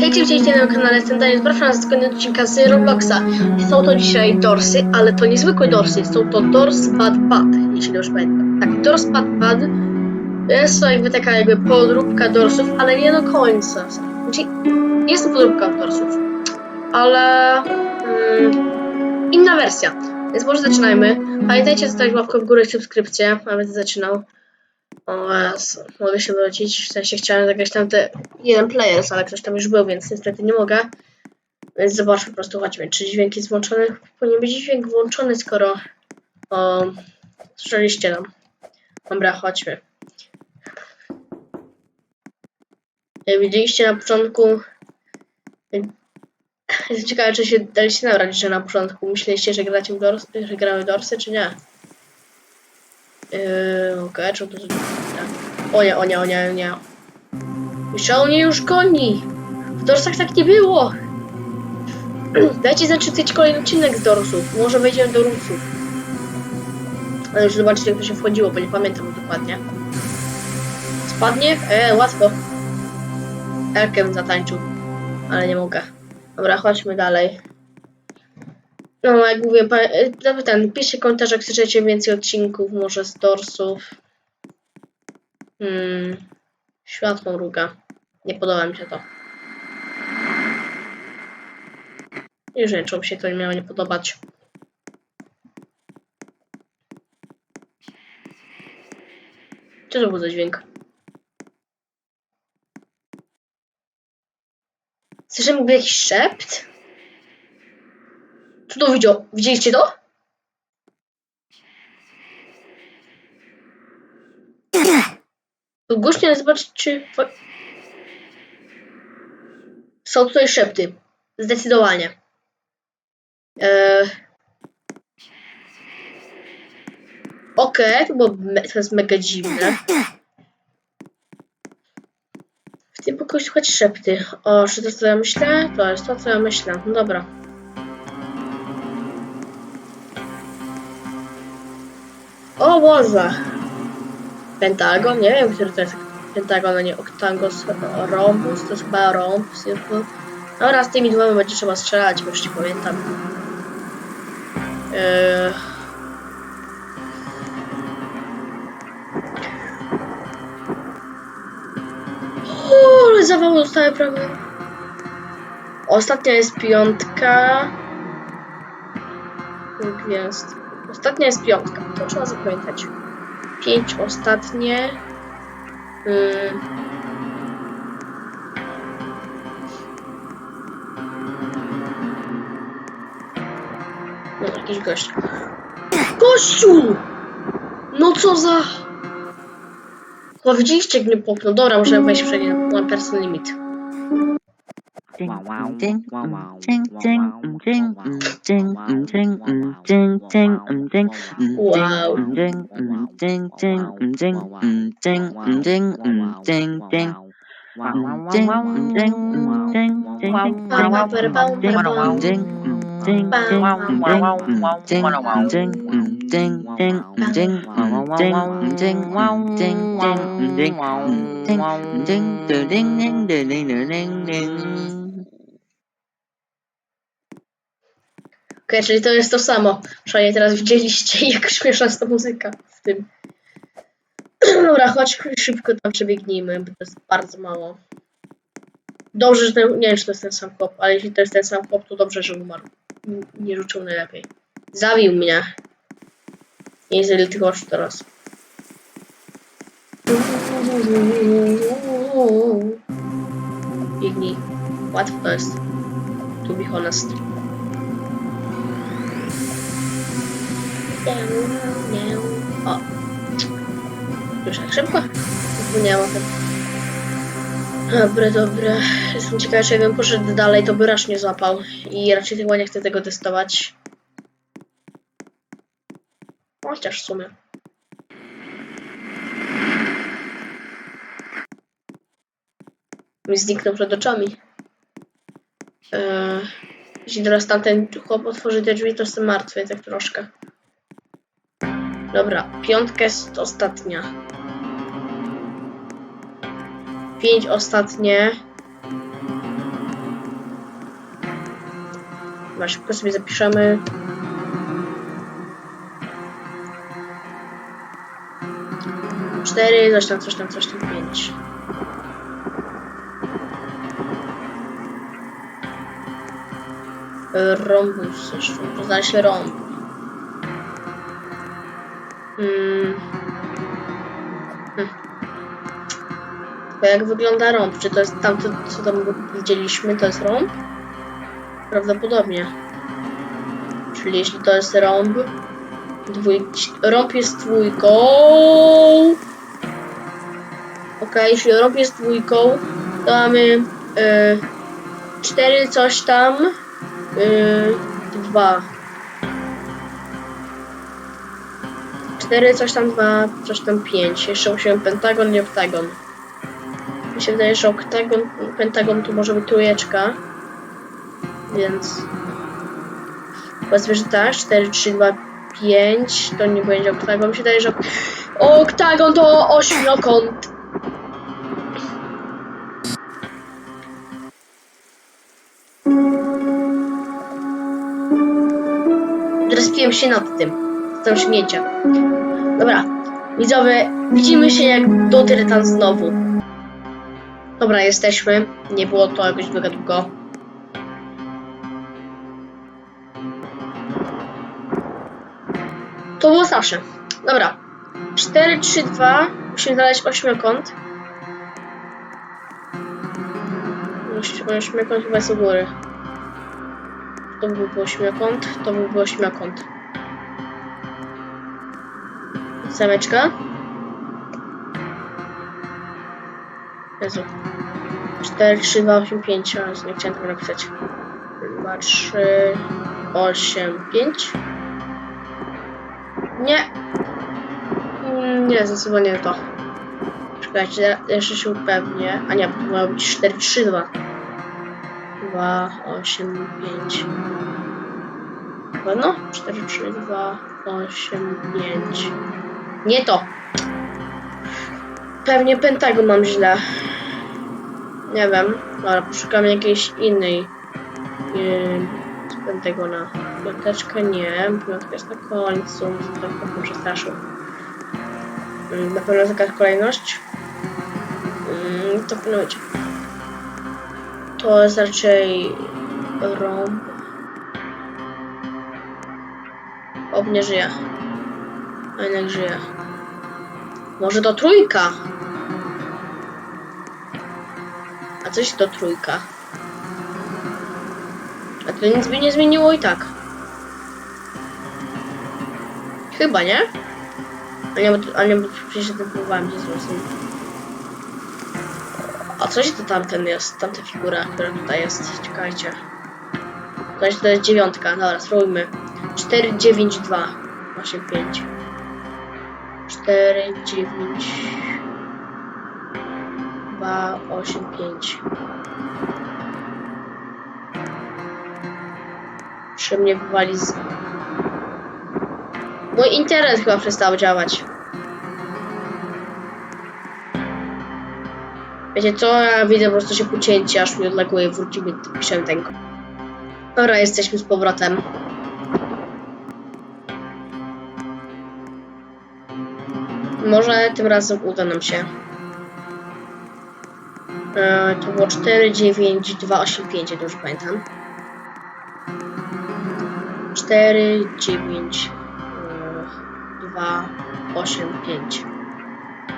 Hejcie, witajcie na kanale, jestem Daniel, zapraszam was do kolejnego odcinka z Robloxa. Są to dzisiaj dorsy, ale to niezwykłe dorsy, są to Dors Bad Bad, jeśli dobrze pamiętam. Tak, Dors Bad Bad jest to jakby taka jakby podróbka dorsów, ale nie do końca. Znaczy, jest to podróbka dorsów, ale mm, inna wersja. Więc może zaczynajmy. Pamiętajcie zostawić łapkę w górę i subskrypcję, a będę zaczynał. O Jezu, mogę się wrócić, w sensie chciałem zagrać tam te jeden players, ale ktoś tam już był, więc niestety nie mogę. Więc zobaczmy po prostu, chodźmy, czy dźwięk jest włączony. Powinien być dźwięk włączony, skoro o, słyszeliście nam. Dobra, chodźmy. Jak widzieliście na początku, jestem ciekawa, czy się daliście nabrać, że na początku myśleliście, że gracie w że gramy dorsy, czy nie. Yy, okej, czy to... O nie, o nie, o nie, o nie. On mnie już goni. W dorsach tak nie było. Dajcie znać, kolejny odcinek z dorsów. Może wejdziemy do rusów. Ale już zobaczcie, jak to się wchodziło, bo nie pamiętam dokładnie. Spadnie? E, łatwo. Elkem zatańczył. Ale nie mogę. Dobra, chodźmy dalej. No, jak mówię, e, ten, piszcie komentarze, jak chcecie więcej odcinków, może z dorsów. Hmm, światło mruga. Nie podoba mi się to. Już nie czemu się to nie miało nie podobać. Co to był za dźwięk? Słyszymy jakiś szept? Co to widział? Widzieliście to? Głośno zobaczyć, czy... Są tutaj szepty. Zdecydowanie. Eee... Okej, to, było me- to jest mega dziwne. W tym pokoju słychać szepty. O, czy to co ja myślę? To jest to, co ja myślę. No dobra. O! Pentagon? Nie wiem, który to jest Pentagon, a nie Octangos Rhombus, to jest chyba rąb, circle. Dobra, z tymi dwoma będzie trzeba strzelać, bo już nie pamiętam. Eee... O, ale zawał dostały prawie. Ostatnia jest piątka. Jest. Ostatnia jest piątka, to trzeba zapamiętać. Pięć ostatnie. Ym. No, jakiś gość. Gościu! No co za... No widzieliście, jak mnie popnął. Dobra, możemy wejść przed nim. One person limit. Wow. Okej, czyli to jest to samo. Przynajmniej teraz widzieliście, jak śmieszna jest ta muzyka w tym. Dobra, chodź szybko tam przebiegnijmy, bo to jest bardzo mało. Dobrze, że ten, nie wiem, czy to jest ten sam chłop, ale jeśli to jest ten sam chłop, to dobrze, że umarł. Nie rzucił najlepiej. Zabił mnie. Nie jeżeli tylko już teraz. Biegnij. Łatwo to jest. To be honest. O. Już tak szybko? Zapomniałam. Dobre, dobre. Jestem ciekawa, czy jakbym poszedł dalej, to by rasz nie złapał. I raczej chyba nie chcę tego testować. Chociaż w sumie. Mi zniknął przed oczami. Eee, jeśli teraz tamten chłop otworzy te drzwi, to jestem martwy, tak troszkę. Dobra, piątka jest ostatnia. Pięć ostatnie. Dobra, szybko sobie zapiszemy. Cztery, coś tam, coś tam, coś tam, pięć. Rhombus, jeszcze znaleźliśmy rhombus. Mm. Hmm. Tylko jak wygląda rąb? Czy to jest tamto, co tam widzieliśmy, to jest rąb? Prawdopodobnie. Czyli jeśli to jest rąb, dwój... rąb jest dwójką. Okej, jeśli rąb jest dwójką, to mamy y, cztery coś tam, y, dwa. Cztery coś tam, dwa, coś tam pięć. Jeszcze musimy pentagon i oktagon. Mi się wydaje, że oktagon, pentagon to może być trójeczka. Więc... Powiedzmy, że tak, 4, 3, 2, 5 to nie będzie oktagon. Mi się wydaje, że oktagon to ośmiokąt. Rozpiłem się nad tym. Tam śmiecie. Dobra, widzowie, widzimy się jak dotrę tam znowu. Dobra, jesteśmy. Nie było to jakoś mega długo. To było zawsze. Dobra. 4, 3, 2. Musimy znaleźć ośmiokąt. Oś- Ośmiokąt chyba jest u góry. To byłby ośmiokąt, to byłby ośmiokąt. Sameczka. Jezu. 4, 3, 2, 8, 5. O, Jezu, nie chciałem tego napisać. 2, 3, 8, 5. Nie. Mm, Nie, zdecydowanie nie to. Czekajcie, jeszcze się upewnię. A nie, to miało być 4, 3, 2. 2, 8, 5. No, 4, 3, 2, 8, 5. Nie to. Pewnie pentagon mam źle. Nie wiem. Dobra, poszukam jakiejś innej. Yy, z pentagona. Piąteczka nie. Piątka jest na końcu. Trochę mnie przestraszył. Yy, na pewno jakaś kolejność. Yy, to pilnujcie. To jest raczej rąb. Ob nie żyje. A jednak żyje. Może to trójka? A coś to trójka? A to nic by nie zmieniło i tak. Chyba, nie? A nie, bo, a nie, bo przecież to próbowałem się zrozumieć. A coś to tamten jest, tamta figura, która tutaj jest, czekajcie. To jest dziewiątka, dobra, spróbujmy. 4, 9, 2, 8, 5. 4, 9, 2, 8, 5. Czy mnie wywali z... Mój internet chyba przestał działać. Wiecie co? Ja widzę po prostu się pocięcie, aż mi odleguje wrócimy piszę ten. Dobra, jesteśmy z powrotem. Może tym razem uda nam się. E, to było 4, 9, 2, 8, 5, ja to już pamiętam. 4, 9, e, 2, 8, 5.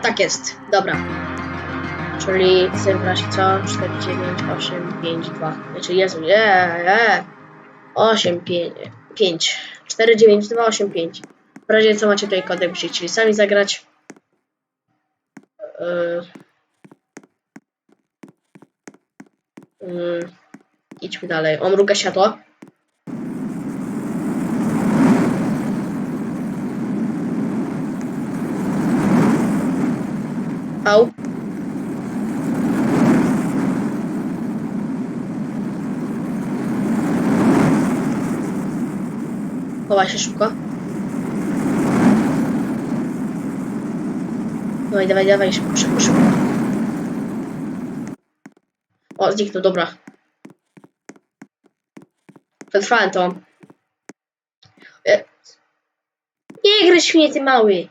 Tak jest, dobra. Czyli chcę wybrać co? 4, 9, 8, 5, 2. Znaczy, Jezu, nie, nie. 8, 5, 5. 4, 9, 2, 8, 5. W razie co macie tutaj kod, jakbyście chcieli sami zagrać. Yy. Idźmy dalej. On mruga światło. Au. Chowaj się szybko. Dawaj, dawaj, dawaj, szybko, szybko, szybko. O, zniknął, dobra. Przetrwałem to. E, Nie gryź mnie, ty mały.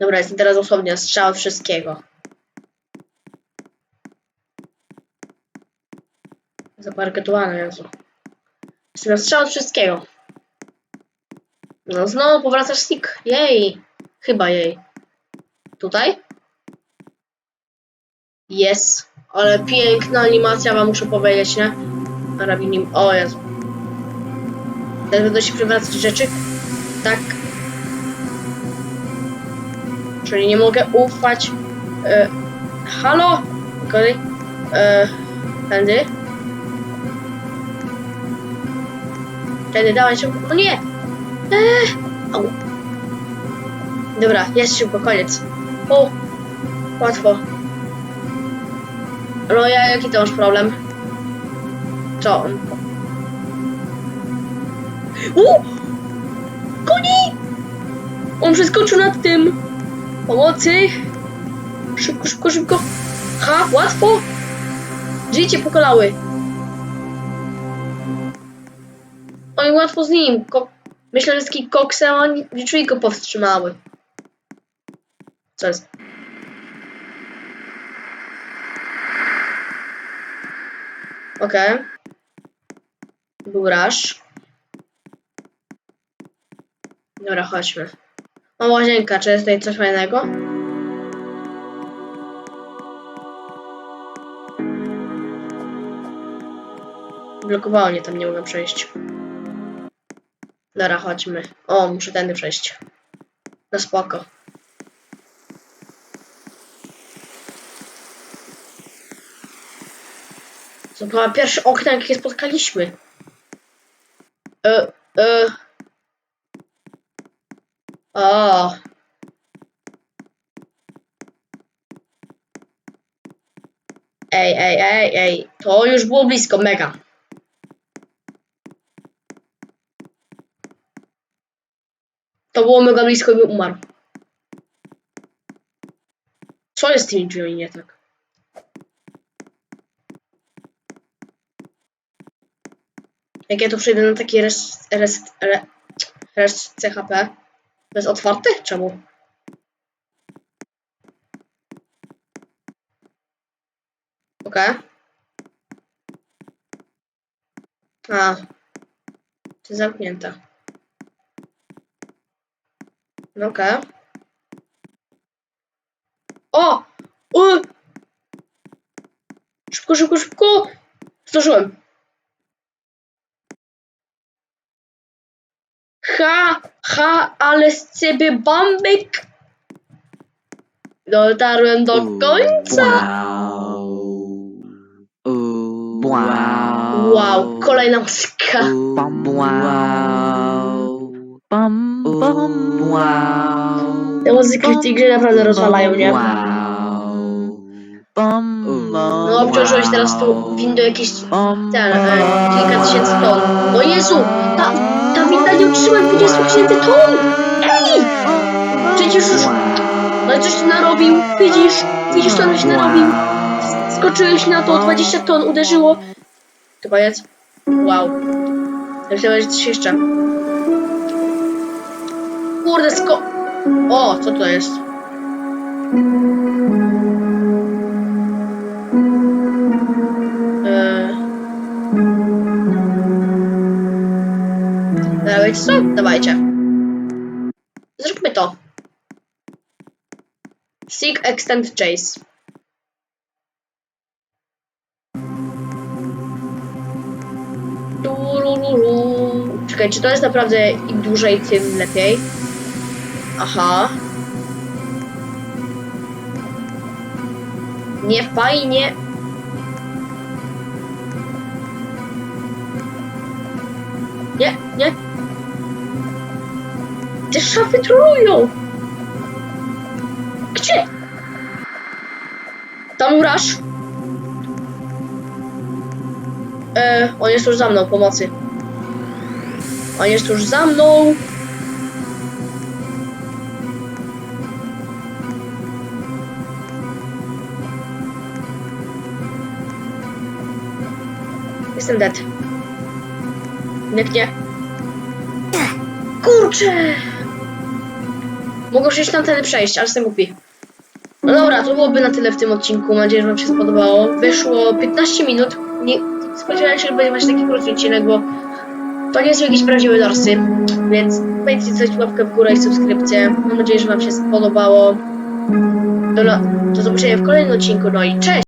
Dobra, jestem teraz dosłownie strzał wszystkiego. Zaparketowane, Jezu. Jestem strzał wszystkiego. No znowu powracasz stick. Jej. Chyba jej. Tutaj? Jest. Ale piękna animacja, wam muszę powiedzieć, nie? Arabinim. O Jezu. Teraz będą się przywracać rzeczy. Tak. Czyli nie mogę ufać. E, halo? Kolej. E, tędy. Tędy, dawaj szybko. O nie! Dobra, jest szybko, koniec. O, łatwo. No ja, jaki to masz problem? Co on? U! Koni! On przeskoczył nad tym. Pomocy. Szybko, szybko, szybko. Ha, łatwo. Życie pokolały. Oj, łatwo z nim. Ko Myślę, że z koksem oni drzwi go powstrzymały. Co jest? Okej. Okay. Był rush. Dobra, chodźmy. O, łazienka, czy jest tutaj coś fajnego? Blokowało mnie, tam nie mogę przejść. Dobra, chodźmy. O, muszę tędy przejść. No spoko. To była pierwsze okno, jakie spotkaliśmy. E, e. O. Ej, ej, ej, ej. To już było blisko, mega. To było mega blisko i umarł. Co jest z tymi drzwiami nie tak? Jak ja tu przejdę na taki rest, rest, re, rest CHP, to jest otwarte? Czemu? Okej. A. To jest zamknięte. No okej. Okay. O! O! Szybko, szybko, szybko! Zdążyłem. Ha, ha, ale z ciebie bambik! Dotarłem do końca! Wow. Wow, kolejna muzyka. Wow. Bum, wow. Te muzyki w tej grze naprawdę rozwalają, nie? No obciążyłeś teraz tu windą jakieś ten, e, kilka tysięcy ton. O Jezu, ta, ta winda nie utrzyma 20 tysięcy ton! Ej! Przecież już... No coś ty narobił, widzisz? Widzisz, co się narobił? Skoczyłeś na to, 20 ton uderzyło. To koniec? Wow. Myślałem, że coś jeszcze. Kurde, sko... O, co to jest? Eee... Dobra, wiecie co? Dawajcie. Zróbmy to. Seek Extend Chase. Czekaj, czy to jest naprawdę im dłużej, tym lepiej? Aha. Nie fajnie. Nie, nie. Te szafy trolują. Gdzie? Tam uraż. E, on jest już za mną, pomocy. On jest już za mną. Jestem dead. Jak nie. Kurczę! Mogę już na tyle przejść, ale jestem głupi. No dobra, to byłoby na tyle w tym odcinku. Mam nadzieję, że Wam się spodobało. Wyszło 15 minut. Nie spodziewałem się, że będzie właśnie taki krótki odcinek, bo to nie są jakieś prawdziwe dorsy. Więc pamiętajcie zostawić łapkę w górę i subskrypcję. Mam nadzieję, że Wam się spodobało. Do, do zobaczenia w kolejnym odcinku. No i cześć!